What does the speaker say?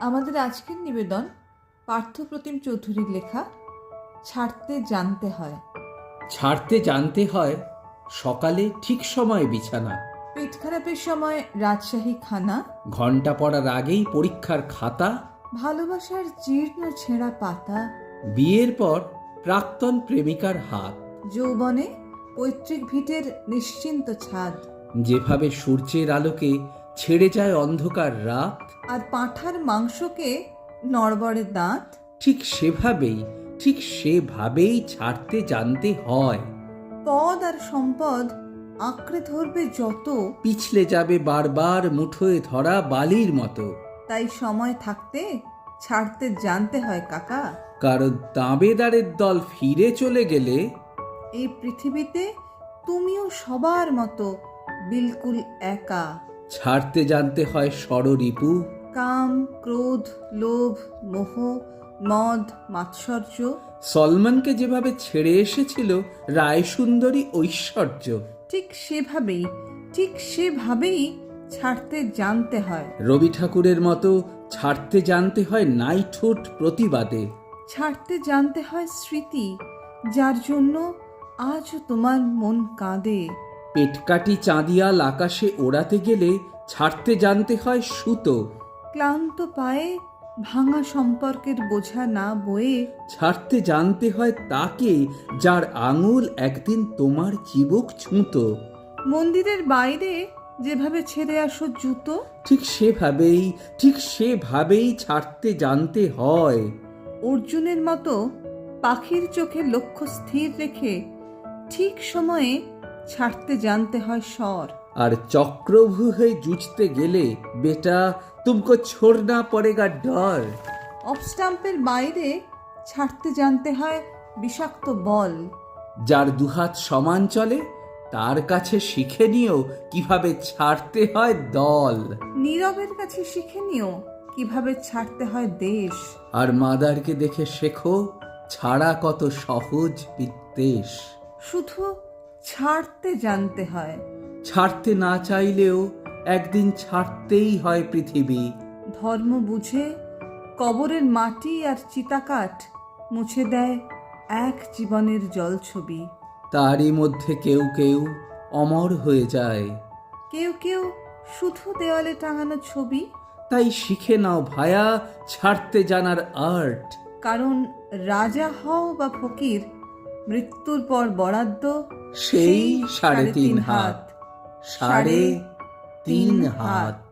আমাদের আজকের নিবেদন পার্থপ্রতিম চৌধুরীর লেখা ছাড়তে জানতে হয়। ছাড়তে জানতে হয় সকালে ঠিক সময়ে বিছানা। পেট খারাপের সময় রাজশাহী খানা। ঘণ্টা পড়ার আগেই পরীক্ষার খাতা। ভালোবাসার জীর্ণ ছেঁড়া পাতা। বিয়ের পর প্রাক্তন প্রেমিকার হাত। যৌবনে পৈতৃক ভিটের নিশ্চিন্ত ছাদ। যেভাবে সূর্যের আলোকে ছেড়ে যায় অন্ধকার রাত। আর পাঁঠার মাংসকে নড়বড়ে দাঁত। ঠিক সেভাবেই ঠিক সেভাবেই ছাড়তে জানতে হয়। পদ আর সম্পদ আঁকড়ে ধরবে যত। পিছলে যাবে বারবার মুঠোয় ধরা বালির মতো। তাই সময় থাকতে ছাড়তে জানতে হয় কাকা। কারণ দাঁবেদারের দল ফিরে চলে গেলে এই পৃথিবীতে তুমিও সবার মতো বিলকুল একা। ছাড়তে জানতে হয় ষড়রিপু কাম ক্রোধ লোভ মোহ মদ মাৎসর্য। সলমনকে যেভাবে ছেড়ে এসেছিল রায়সুন্দরী ঐশ্বর্য। ঠিক সেভাবেই ঠিক সেভাবেই ছাড়তে জানতে হয়। রবি ঠাকুরের মতো ছাড়তে জানতে হয় নাইঠোট প্রতিবাদে। ছাড়তে জানতে হয় স্মৃতি যার জন্য আজও তোমার মন কাঁদে। পেটকাটি চাঁদিয়াল আকাশে ওড়াতে গেলে ছাড়তে জানতে হয় সুতো। ক্লান্ত পায়ে ভাঙা সম্পর্কের বোঝা না বয়ে ছাড়তে জানতে হয় তাকে যার আঙুল একদিন তোমার চিবুক ছুঁতো। মন্দিরের বাইরে যেভাবে ছেড়ে আসো জুতো। ঠিক সেভাবেই ঠিক সেভাবেই ছাড়তে জানতে হয়। অর্জুনের মতো পাখির চোখে লক্ষ্য স্থির রেখে ঠিক সময়ে ছাড়তে জানতে হয় স্বর। আর চক্রভূ হয়ে জুঝতে গেলে বেটা তুমকো ছোড়না পড়েগা ডর। অফস্টাম্পের বাইরে ছাড়তে জানতে হয় বিষাক্ত বল। যার দুহাত সমান চলে তার কাছে শিখে নিও কীভাবে ছাড়তে হয় দল। নীরবের কাছে শিখে নিও কীভাবে ছাড়তে হয় দেশ। আর মাদারকে দেখে শেখো ছাড়া কত সহজ বিদ্বেষ। শুধু ছাড়তে জানতে হয়। ছাড়তে না চাইলেও একদিন ছাড়তেই হয় পৃথিবী। ধর্ম বুঝে কবরের মাটি আর চিতাকাঠ মুছে দেয় এক জীবনের জলছবি। তারই মধ্যে কেউ কেউ অমর হয়ে যায়। কেউ কেউ শুধু দেওয়ালে টাঙানো ছবি। তাই শিখে নাও ভায়া ছাড়তে জানার আর্ট। কারণ রাজা হও বা ফকির মৃত্যুর পর বরাদ্দ সেই সাড়ে তিন হাত। সাড়ে তিন হাত।